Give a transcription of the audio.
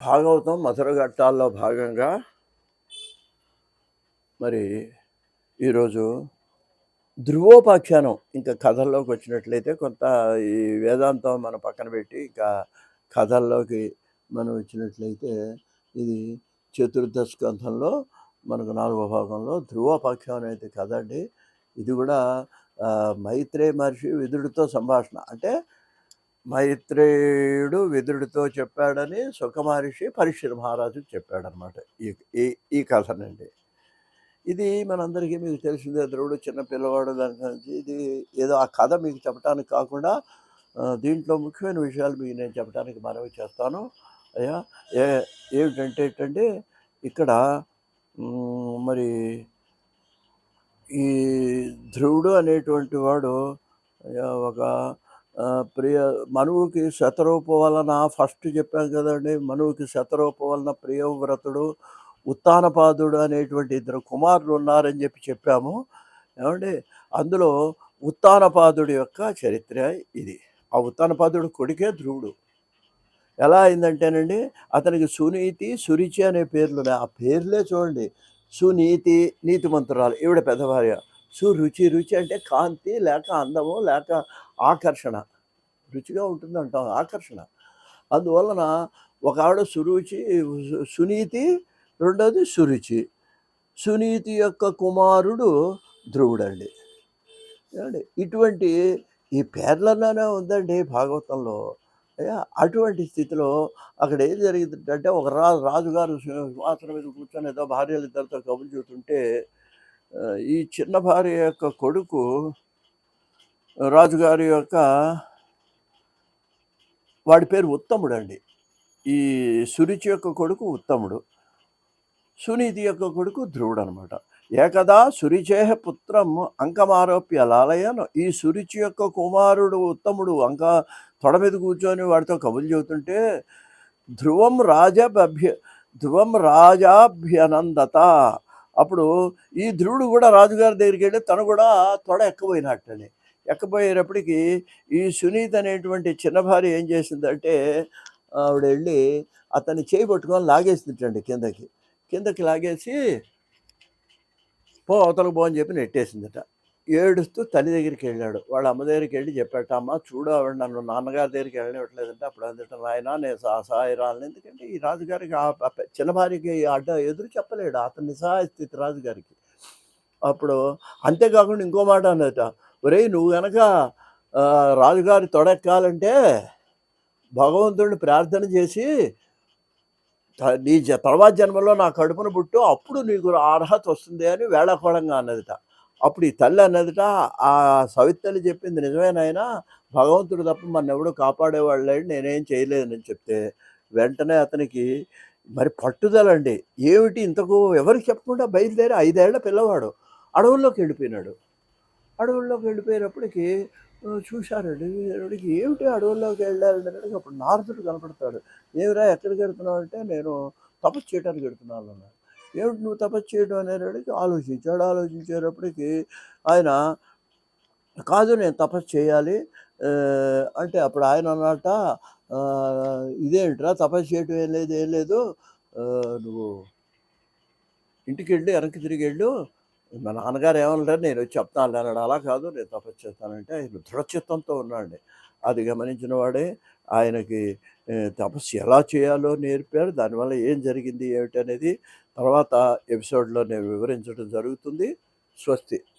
భాగవతం మధుర ఘట్టాల్లో భాగంగా మరి ఈరోజు ధ్రువోపాఖ్యానం ఇంకా కథల్లోకి వచ్చినట్లయితే కొంత ఈ వేదాంతం మన పక్కన పెట్టి ఇంకా కథల్లోకి మనం వచ్చినట్లయితే ఇది చతుర్థ స్కంధంలో మనకు నాలుగో భాగంలో ధ్రువోపాఖ్యానం అయితే కథ అండి. ఇది కూడా మైత్రే మహర్షి విదుడితో సంభాషణ. అంటే మైత్రేయుడు విదురుడితో చెప్పాడని సుఖమహర్షి పరీక్ష మహారాజుకు చెప్పాడనమాట ఈ ఈ ఈ కథనండి ఇది మనందరికీ మీకు తెలిసిందే ధ్రువుడు చిన్న పిల్లవాడు దాని గురించి. ఇది ఏదో ఆ కథ మీకు చెప్పడానికి కాకుండా దీంట్లో ముఖ్యమైన విషయాలు మీకు నేను చెప్పడానికి మనవి చేస్తాను. అయ్యా ఏ ఏమిటంటే ఏంటంటే ఇక్కడ మరి ఈ ధ్రువుడు అనేటువంటి వాడు ఒక ప్రియ మనువుకి శతరూప వలన ఫస్ట్ చెప్పాం కదండి మనువుకి శతరూప వలన ప్రియవ్రతుడు ఉత్తానపాదుడు అనేటువంటి ఇద్దరు కుమారులు ఉన్నారని చెప్పి చెప్పాము. ఏమండి? అందులో ఉత్తానపాదుడి యొక్క చరిత్ర ఇది. ఆ ఉత్తానపాదుడు కొడుకే ధ్రువుడు. ఎలా అయిందంటేనండి అతనికి సునీతి సురిచి అనే పేర్లు ఉన్నాయి. ఆ పేర్లే చూడండి. సునీతి నీతిమంతురాలు. ఈవిడ పెద్ద భార్య సురుచి రుచి అంటే కాంతి లేక అందము లేక ఆకర్షణ. రుచిగా ఉంటుంది అంటాం ఆకర్షణ. అందువలన ఒక ఆవిడ సురుచి సునీతి రెండోది సురుచి. సునీతి యొక్క కుమారుడు ధ్రువుడండి. ఇటువంటి ఈ పేర్లలోనే ఉందండి భాగవతంలో. అటువంటి స్థితిలో అక్కడ ఏం జరిగిందంటే ఒక రాజు రాజుగారు సింహాసనం మీద కూర్చొని ఏదో భార్యలు ఇద్దరితో కబులు చూస్తుంటే ఈ చిన్న భార్య యొక్క కొడుకు రాజుగారి యొక్క వాడి పేరు ఉత్తముడు అండి ఈ సురుచి యొక్క కొడుకు ఉత్తముడు. సునీతి యొక్క కొడుకు ధ్రువుడు అనమాట ఏకదా సురిచేహ పుత్రం అంకమారోప్య లాలయను. ఈ సురుచి యొక్క కుమారుడు ఉత్తముడు అంక తొడ మీద కూర్చొని వాడితో కబులు చెబుతుంటే ధ్రువం రాజభ్య ధ్రువం రాజాభ్యనందత. అప్పుడు ఈ ధ్రువుడు కూడా రాజుగారి దగ్గరికి వెళ్ళి తను కూడా తొడ ఎక్కబోయినట్టని. ఎక్కబోయేటప్పటికి ఈ సునీత అనేటువంటి చిన్న భార్య ఏం చేసిందంటే ఆవిడ వెళ్ళి అతన్ని చేయి పట్టుకొని లాగేసిందండి కిందకి. కిందకి లాగేసి పో అవతలకు పో అని చెప్పి నెట్టేసిందట. ఏడుస్తూ తల్లి దగ్గరికి వెళ్ళాడు. వాళ్ళ అమ్మ దగ్గరికి వెళ్ళి చెప్పాట అమ్మ చూడు ఆవిడ నన్ను నాన్నగారి దగ్గరికి వెళ్ళనివ్వట్లేదంటే అప్పుడు అందట నాయన నేను సా సహాయ రాలను ఎందుకంటే ఈ రాజుగారికి ఆ చిన్న భార్యకి అడ్డ ఎదురు చెప్పలేడు. అతని నిస్సహాయ స్థితి రాజుగారికి. అప్పుడు అంతేకాకుండా ఇంకో మాట అన్నట ఒరేయ్ నువ్వు గనక రాజుగారి తొడెక్కాలంటే భగవంతుడిని ప్రార్థన చేసి నీ జ- తర్వాత జన్మలో నా కడుపును పుట్టు అప్పుడు నీకు అర్హత వస్తుంది అని వేళాకోళంగా అన్నదిట. అప్పుడు ఈ తల్లి అన్నదిట ఆ సవితల్లి చెప్పింది నిజమేనాయనా భగవంతుడు తప్ప మన ఎవడు కాపాడేవాళ్ళు లేడు నేనేం చేయలేదని చెప్తే. వెంటనే అతనికి మరి పట్టుదలండి ఏమిటి ఇంతకు ఎవరికి చెప్పకుండా బయలుదేరి ఐదేళ్ళ పిల్లవాడు అడవుల్లోకి వెళ్ళిపోయినాడు. అడవుల్లోకి వెళ్ళిపోయినప్పటికీ చూశారండి ఏమిటి అడవుల్లోకి వెళ్ళాలంటే అప్పుడు నారదుడు కనపడతాడు. ఏమిరా ఎక్కడికి వెళ్తున్నావు అంటే నేను తపస్సు చేయడానికి వెళ్తున్నాను అన్నాడు. ఏమిటి నువ్వు తపస్సు చేయడం అనేటప్పటికి ఆలోచించాడు. ఆలోచించేటప్పటికి ఆయన కాదు నేను తపస్సు చేయాలి. అంటే అప్పుడు ఆయన అన్నట ఇదేంట్రా తపస్సు చేయటం ఏం లేదు ఏం లేదు. నువ్వు ఇంటికి వెళ్ళి వెనక్కి తిరిగి వెళ్ళు. మా నాన్నగారు ఏమన్నాడు నేను చెప్తాను అన్నాడు. అలా కాదు నేను తపస్సు చేస్తానంటే ఆయన దృఢచిత్తంతో ఉన్నాడు. అది గమనించిన వాడే ఆయనకి తపస్సు ఎలా చేయాలో నేర్పారు దానివల్ల ఏం జరిగింది ఏమిటి అనేది తర్వాత ఎపిసోడ్లో నేను వివరించడం జరుగుతుంది. స్వస్తి.